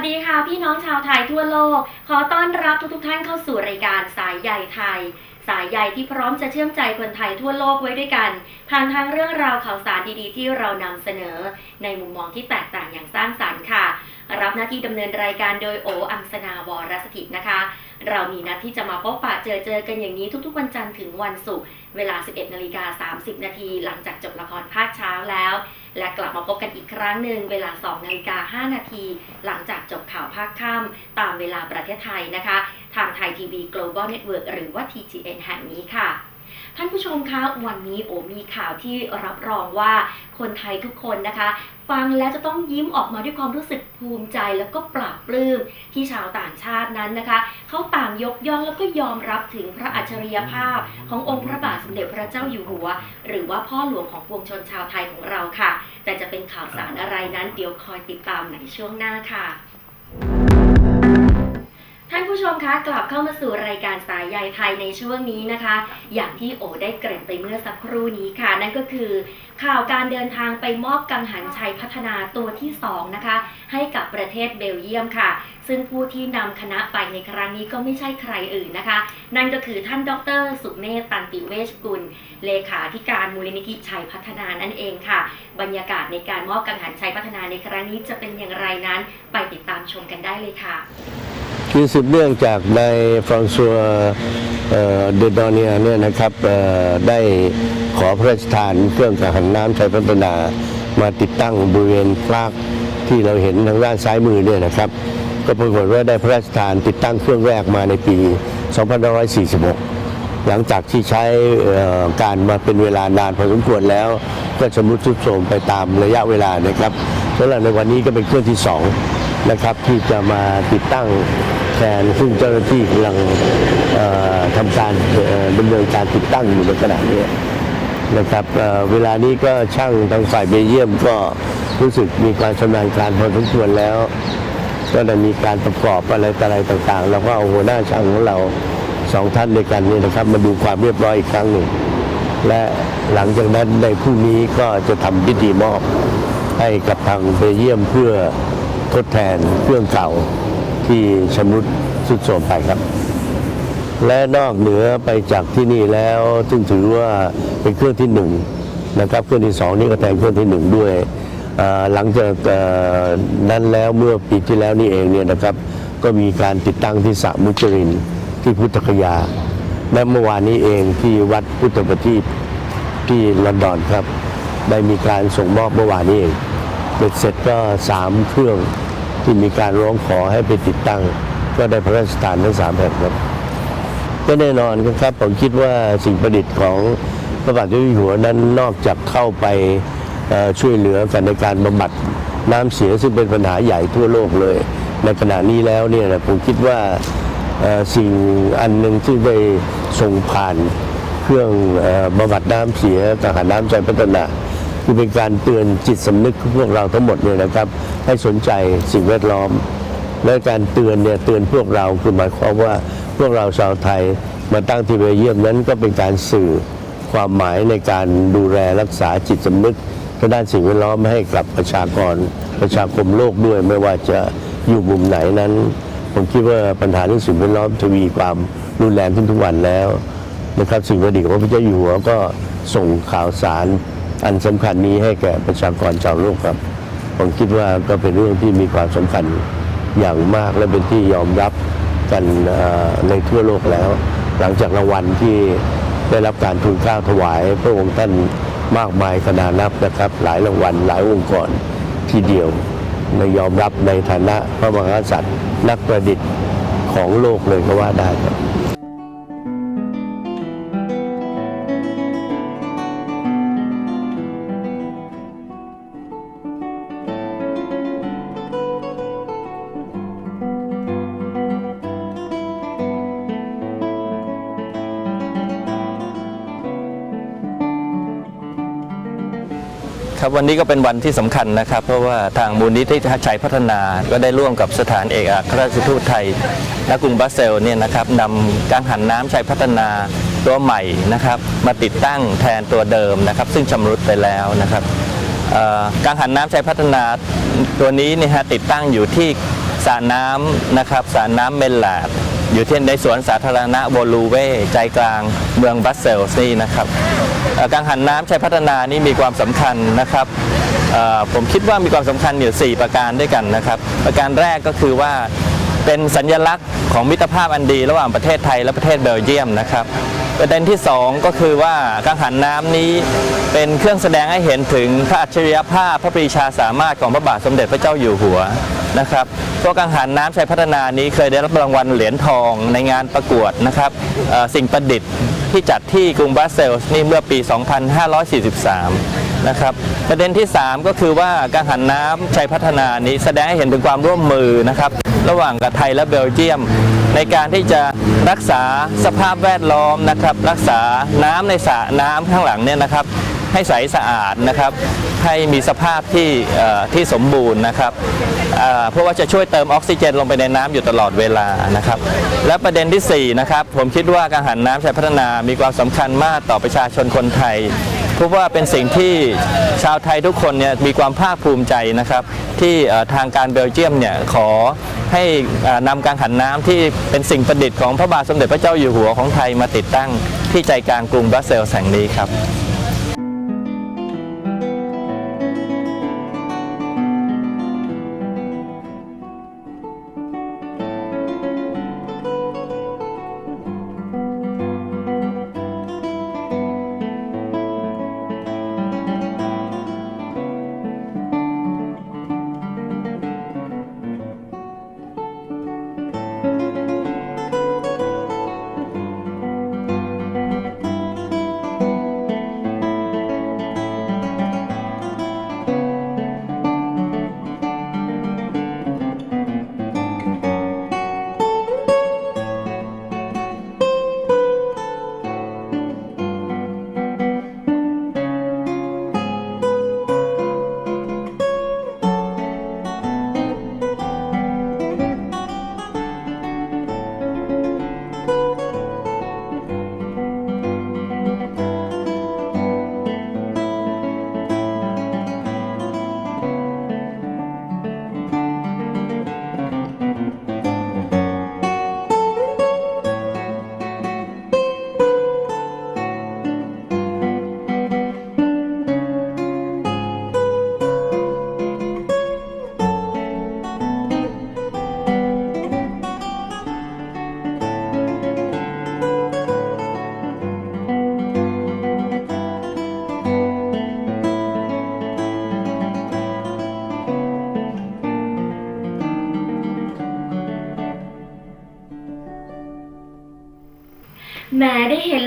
วัสดีค่ะ พี่น้องชาวไทยทั่วโลก ขอต้อนรับทุกๆท่านเข้าสู่รายการสายใยไทย สายใยที่พร้อมจะเชื่อมใจคนไทยทั่วโลกไว้ด้วยกัน ผ่านทางเรื่องราวข่าวสารดีๆ ที่เรานำเสนอ ในมุมมองที่แตกต่างอย่างสร้างสรรค์ค่ะ รับหน้าที่ดำเนินรายการโดยโออังสนาวรสถิตนะคะ เรามีนัดที่จะมาพบปะเจอเจอกันอย่างนี้ทุกๆ วันจันทร์ถึงวันศุกร์เวลา 11นาฬิกา30นาทีหลังจากจบละครภาคเช้าแล้ว และกลับมาพบกันอีกครั้งหนึ่งเวลา 2 นาฬิกา 5 นาที หลังจากจบข่าวภาคค่ำตามเวลาประเทศไทยนะคะ ทางไทยทีวี Global Network หรือว่า TGN แห่งนี้ค่ะ ท่านผู้ชมคะวันนี้โอมีข่าวที่รับรองว่าคนไทยทุกคนนะคะ ฟังแล้วจะต้องยิ้มออกมาด้วยความรู้สึกภูมิใจแล้วก็ปลาบปลื้มที่ชาวต่างชาตินั้นนะคะเขาต่างยกย่องแล้วก็ยอมรับถึงพระอัจฉริยภาพขององค์พระบาทสมเด็จพระเจ้าอยู่หัว หรือว่าพ่อหลวงของปวงชนชาวไทยของเราค่ะ แต่จะเป็นข่าวสารอะไรนั้นเดี๋ยวคอยติดตามในช่วงหน้าค่ะ ท่านผู้ชมคะกลับเข้ามาสู่รายการสายใยไทยในช่วงนี้นะคะ อย่างที่โอได้เกริ่นไปเมื่อสักครู่นี้ค่ะ นั่นก็คือ ข่าวการเดินทางไปมอบกังหันชัยพัฒนาตัวที่สองนะคะ ให้กับประเทศเบลเยียมค่ะ ซึ่งผู้ที่นำคณะไปในครั้งนี้ก็ไม่ใช่ใครอื่นนะคะ นั่นก็คือท่านดร สุเมธตันติเวชกุล เลขาธิการมูลนิธิชัยพัฒนานั่นเองค่ะ บรรยากาศในการมอบกังหันชัยพัฒนาในครั้งนี้จะเป็นอย่างไรนั้น ไปติดตามชมกันได้เลยค่ะ คือสืบเนื่องจากในฟรองซัวเดดอเนียเนี่ยนะครับได้ขอพระราชทานเครื่องกังหันน้ำชัยพัฒนามาติดตั้งบริเวณฟลากที่เราเห็นทางด้านซ้ายมือเนี่ยนะครับ ก็ปรากฏว่าได้พระราชทานติดตั้งเครื่องแรกมาในปี 2546 หลังจากที่ใช้การมาเป็นเวลานานพอสมควรแล้ว ก็ชำรุดทรุดโทรมไปตามระยะเวลานะครับสำหรับในวันนี้ก็เป็นเครื่องที่สอง นะครับที่จะมาติดตั้งแทนซึ่งเจ้าหน้าที่กำลังทำการดำเนินการติดตั้งอยู่ในขณะนี้นะครับเเวลานี้ก็ช่างทางฝ่ายเบเยียมก็รู้สึกมีการชำนาญการพอสมควรแล้ว ก็ได้มีการประกอบอะไรต่อะไรต่างๆ แล้วก็เอาหัวหน้าช่างของเราสองท่านด้วยกันนี่นะครับ มาดูความเรียบร้อยอีกครั้งหนึ่ง และหลังจากนั้นในพรุ่งนี้ก็จะทำพิธีมอบให้กับทางเบเยียมเพื่อ ทดแทนเครื่องเก่าที่ชำรุดสุดโทรมไปครับ และนอกเหนือไปจากที่นี่แล้วซึ่งถือว่าเป็นเครื่องที่หนึ่งนะครับเครื่องที่สองนี่ก็แทนเครื่องที่หนึ่งด้วยหลังจากนั้นแล้วเมื่อปีที่แล้วนี่เองเนี่ยนะครับ ก็มีการติดตั้งที่สระมุจรินที่พุทธคยา และเมื่อวานนี้เองที่วัดพุทธประทีปที่ลอนดอนครับ ได้มีการส่งมอบเมื่อวานนี้เอง เบ็ดเสร็จก็สามเครื่องที่มีการร้องขอให้ไปติดตั้ง ก็ได้พระราชทานทั้งสามแห่งครับ ก็แน่นอนครับผมคิดว่าสิ่งประดิษฐ์ของพระบาทสมเด็จอยู่หัวนั้นนอกจากเข้าไปช่วยเหลือกันในการบำบัดน้ำเสียซึ่งเป็นปัญหาใหญ่ทั่วโลกเลย ในขณะนี้แล้วเนี่ยผมคิดว่าสิ่งอันหนึ่งที่ได้ส่งผ่านเครื่องบำบัดน้ำเสียทหารน้ำใจพัฒนา คือเป็นการเตือนจิตสำนึกของพวกเราทั้งหมดเนี่ยนะครับ ให้สนใจสิ่งแวดล้อม และการเตือนเนี่ยเตือนพวกเราคือหมายความว่าพวกเราชาวไทยมาตั้งที่เบลเยียมนั้นก็เป็นการสื่อความหมายในการดูแลรักษาจิตสำนึกทางด้านสิ่งแวดล้อมให้กับประชากรประชาคมโลกด้วยไม่ว่าจะอยู่มุมไหนนั้น ผมคิดว่าปัญหาเรื่องสิ่งแวดล้อมทวีความรุนแรงขึ้นทุกวันแล้วนะครับสิ่งประดิษฐ์ของพระเจ้าอยู่หัวก็ส่งข่าวสาร อันสำคัญนี้ให้แก่ประชากรชาวโลกครับ ผมคิดว่าก็เป็นเรื่องที่มีความสำคัญอย่างมากและเป็นที่ยอมรับกันในทั่วโลกแล้ว หลังจากรางวัลที่ได้รับการทูลเกล้าถวาย พระองค์ท่านมากมายขนาดนับนะครับ หลายรางวัลหลายองค์กรทีเดียวในยอมรับในฐานะพระมหากษัตริย์นักประดิษฐ์ของโลกเลยก็ว่าได้ครับ ครับวันนี้ก็เป็นวันที่สำคัญนะครับ เพราะว่าทางมูลนิธิชัยพัฒนาก็ได้ร่วมกับสถานเอกอัครราชทูตไทยณกรุงบรัสเซลเนี่ยนะครับนำกังหันน้ำชัยพัฒนาตัวใหม่นะครับมาติดตั้งแทนตัวเดิมนะครับ ซึ่งชำรุดไปแล้วนะครับกังหันน้ำชัยพัฒนาตัวนี้เนี่ยฮะติดตั้งอยู่ที่สระน้ำนะครับสระน้ำเมลลาด อยู่ที่ในสวนสาธารณะโวลูเวใจกลางเมืองบัสเซลนี่นะครับกังหันน้ำใช้พัฒนานี่มีความสำคัญนะครับผมคิดว่ามีความสำคัญอยู่ 4 ประการด้วยกันนะครับ ประการแรกก็คือว่าเป็นสัญลักษณ์ของมิตรภาพอันดี ระหว่างประเทศไทยและประเทศเบลเยียมนะครับ ประเด็นที่ 2 ก็คือว่ากังหันน้ำนี้เป็นเครื่องแสดงให้เห็นถึงพระอัจฉริยภาพพระปรีชาสามารถของพระบาทสมเด็จพระเจ้าอยู่หัวนะครับพวกกังหันน้ำชัยพัฒนานี้เคยได้รับรางวัลเหรียญทองในงานประกวดนะครับสิ่งประดิษฐ์ที่จัดที่กรุงบรัสเซลส์นี่เมื่อปี 2543 นะครับประเด็นที่ 3 ก็คือว่ากังหันน้ำชัยพัฒนานี้แสดงให้เห็นถึงความร่วมมือนะครับระหว่างกับไทยและเบลเยียม ในการที่จะรักษาสภาพแวดล้อมนะครับรักษาน้ำในสระน้ำข้างหลังเนี่ยนะครับให้ใสสะอาดนะครับให้มีสภาพที่ที่สมบูรณ์นะครับเพราะว่าจะช่วยเติมออกซิเจนลงไปในน้ำอยู่ตลอดเวลานะครับ และประเด็นที่4นะครับผมคิดว่ากังหันน้ำชัยพัฒนามีความสำคัญมากต่อประชาชนคนไทย เพราะว่าเป็นสิ่งที่ชาวไทยทุกคนเนี่ยมีความภาคภูมิใจนะครับ ที่ทางการเบลเยียมเนี่ยขอให้เอ่อนำการหันน้ำที่เป็นสิ่งประดิษฐ์ของพระบาทสมเด็จพระเจ้าอยู่หัวของไทยมาติดตั้งที่ใจกลางกรุงบรัสเซลส์แห่งนี้ครับ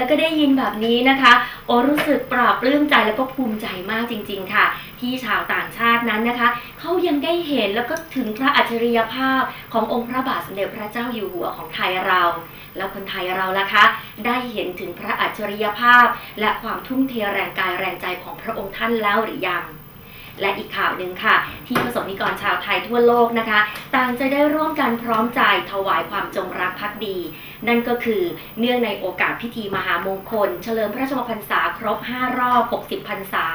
แล้วก็ได้ยินแบบนี้นะคะ โอรู้สึกปราบปลื้มใจแล้วก็ภูมิใจมากจริง ๆ ค่ะ ที่ชาวต่างชาตินั้นนะคะเขายังได้เห็นแล้วก็ถึงพระอัจฉริยภาพขององค์พระบาทสมเด็จพระเจ้าอยู่หัวของไทยเรา แล้วคนไทยเราล่ะคะ ได้เห็นถึงพระอัจฉริยภาพ และความทุ่มเทแรงกายแรงใจของพระองค์ท่านแล้วหรือยัง และอีกข่าวหนึ่งค่ะ ที่ประสบนิกรชาวไทยทั่วโลกนะคะ ต่างจะได้ร่วมกันพร้อมใจถวายความจงรักภักดี นั่นก็คือเนื่องในโอกาสพิธีมหามงคล เฉลิมพระชนมพรรษาครบ 5 รอบ 60 พรรษา